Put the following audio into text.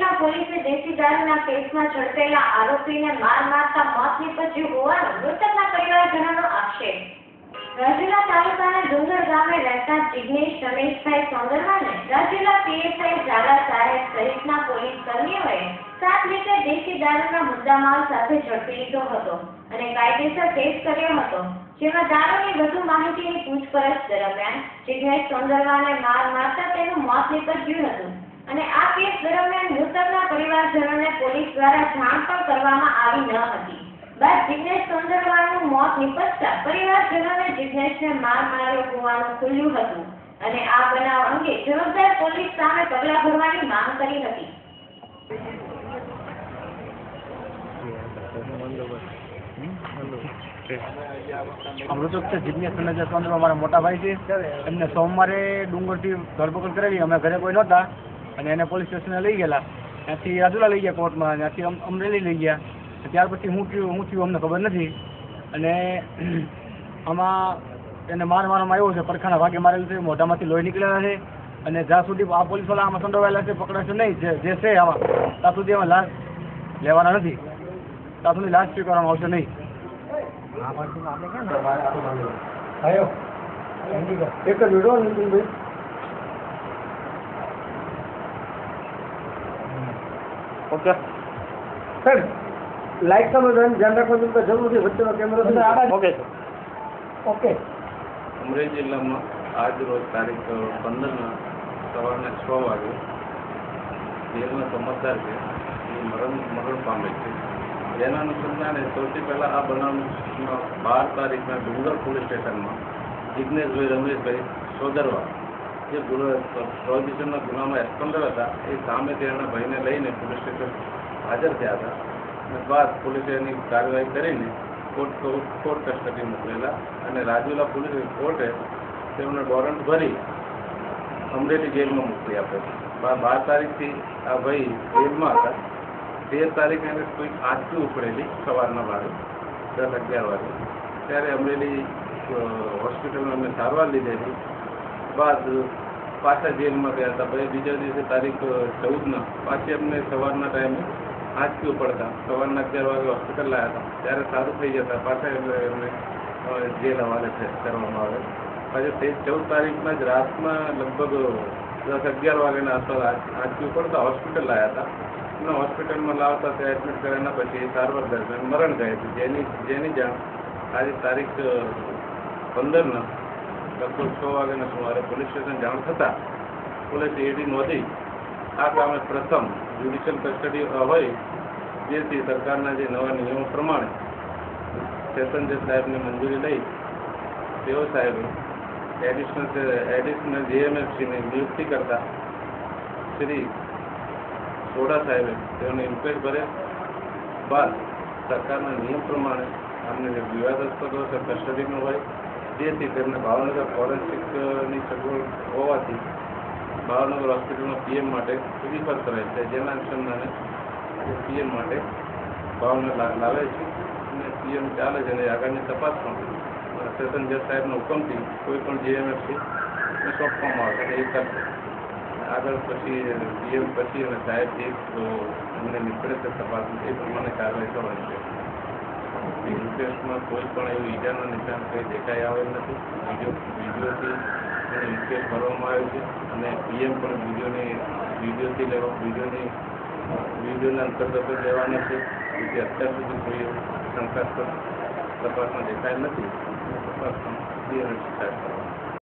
રાજુલા પોલીસે દેશી દારૂના કેસમાં ઝડપેલા આરોપીને માર મારતા મોત નીપજ્યું હોવાનો મૃતકના પરિવારજનોનો આક્ષેપ. રાજુલા તાલુકાના ડુંગર ગામે રહેતા જિગ્નેશ રમેશભાઈ સોંદરવાને રાજુલા પીએસઆઈ ઝાલા સાહેબ સહિતના પોલીસ કર્મીઓએ સાત લીટર દેશી દારૂના મુદ્દામાલ સાથે ઝડપી લીધો હતો અને કાયદેસર કેસ કર્યો હતો, જેમાં દારૂની વધુ માહિતીની પૂછપરછ દરમિયાન જિગ્નેશ સોંદરવાને માર મારતા તેનું મોત નીપજ્યું હતું. અને આ કેસ દરમિયાન મૃતકના પરિવારજનોને પોલીસ દ્વારા જાણ પણ કરવામાં આવી ન હતી. બાદ જિગ્નેશ સુંદરવાળનું મોત નીપજતા પરિવારજનોને જિગ્નેશને માર માર્યો હોવાનું ખુલ્યું હતું અને આ બનાવ અંગે જવાબદાર પોલીસ સામે પગલાં ભરવાની માંગ કરી હતી. અમૃતક છે જિજ્ઞેશ કનૈયા ચંદ્ર મારા મોટા ભાઈ છે. એમને સોમવારે ડુંગરથી ધરપકડ કરેલી. અમે ઘરે કોઈ નહોતા. અને એને પોલીસ સ્ટેશને લઈ ગયેલા. ત્યાંથી રાજુલા લઈ ગયા કોર્ટમાં ત્યાંથી અમ- અમરેલી લઈ ગયા. ત્યાર પછી હું થયું હું થયું અમને ખબર નથી. અને આમાં એને માર મારવામાં આવ્યો છે પરખાના ભાગે મારેલું છે, મોઢામાંથી લોહી નીકળેલા છે. અને જ્યાં સુધી આ પોલીસવાળા આમાં સંડોવાયેલા છે, પકડાશે નહીં, જે જે છે આમાં, ત્યાં સુધી એમાં લાશ લેવાના નથી. ત્યાં સુધી લાશ સ્વીકારવામાં આવશે નહીં. એક જ વિડો ઓકે. સર લાઈટ તમે ધ્યાન રાખવાનું તો જરૂર છે વચ્ચેનો કેમેરો છે. ઓકે સર ઓકે અમરેલી જિલ્લામાં આજ રોજ તારીખ પંદરના સવારના છ વાગે જેલનો સમજદાર છે એ મરણ મરણ પામે છે. જેના અનુસંધાને સૌથી પહેલાં આ બનાવ બાર તારીખના ડુંગર પોલીસ સ્ટેશનમાં જિજ્ઞેશભાઈ રમેશભાઈ સોદરવા જે પ્રોહિબિશનના ગુનામાં એક્સપન્ડર હતા, એ સામે તેના ભાઈને લઈને પોલીસ સ્ટેશન હાજર થયા હતા. અને બાદ પોલીસે એની કાર્યવાહી કરીને કોર્ટ કોર્ટ કસ્ટડી મોકલેલા અને રાજુલા પોલીસ કોર્ટે તેમને વોરંટ ભરી અમરેલી જેલમાં મોકલી આપે બાર તારીખથી આ ભાઈ જેલમાં હતા. તેર તારીખે એને કોઈ આંચકી ઉપડેલી સવારના વાગે, દસ અગિયાર વાગે. ત્યારે અમરેલી હોસ્પિટલમાં અમે સારવાર લીધેલી. બાદ પાછા જેલમાં ગયા હતા. પછી બીજા દિવસે તારીખ ચૌદના, પાછી અમને સવારના ટાઈમે આંચકી પડતા સવારના અગિયાર વાગે હોસ્પિટલ લાવ્યા હતા. ત્યારે સારું થઈ જતા. પાછા એમને જેલ હવાલે કરવામાં આવે. પછી તે ચૌદ તારીખના જ રાતના લગભગ દસ અગિયાર વાગ્યાના આસપાસ આંચક્યું આંચકી પડતા હોસ્પિટલ લાવ્યા હતા. એમને હોસ્પિટલમાં લાવતા ત્યાં એડમિટ કર્યાના પછી સારવાર દરમિયાન મરણ ગયા છે. જેની જેની જાણ આજે તારીખ પંદરના લગભગ છ વાગ્યાના સુમારે પોલીસ સ્ટેશન જાણ થતાં પોલીસે એડી નોંધી આ કામે પ્રથમ જ્યુડિશિયલ કસ્ટડી હોય, જેથી સરકારના જે નવા નિયમો પ્રમાણે સેશન જજ સાહેબની મંજૂરી લઈ, તેઓ સાહેબે એડિશનલ એડિશનલ જીએમએફસીની નિયુક્તિ કરતા શ્રી સોડા સાહેબે તેઓને ઇન્ક્વાયરી કરે બાદ સરકારના નિયમ પ્રમાણે અમને જે વિવાદાસ્પદ હોય કસ્ટડીનો હોય જેથી તેમને ભાવનગર ફોરેન્સિકની સગવડ હોવાથી ભાવનગર હોસ્પિટલમાં પીએમ માટે રિફર કરે છે. જેના અનુસંધાને પીએમ માટે ભાવનગર લાવે છે અને પીએમ ચાલે છે અને આગળની તપાસ પણ સેશન જજ સાહેબના હુકમથી કોઈ પણ જીએમએફસી સોંપવામાં આવશે એ કરશે આગળ પછી પીએમ પછી અને સાહેબ જે તો અમને નીકળે છે તપાસ એ પ્રમાણે કાર્યવાહી કરવાની છે. ઇન્ક્વેસ્ટમાં કોઈ પણ એવું ઈજાનું નિશાન કંઈ દેખાઈ આવેલ નથી. વીડિયો વિડીયોથી ઇન્ક્વેસ્ટ ભરવામાં આવ્યો છે અને પીએમ પણ વિડીયોની વિડીયોથી લેવા વિડીયોની વિડીયોના અંતર્ગત લેવાના છે. તેથી અત્યાર સુધી કોઈ શંકાસ્પદ તપાસમાં દેખાયેલ નથી. તપાસ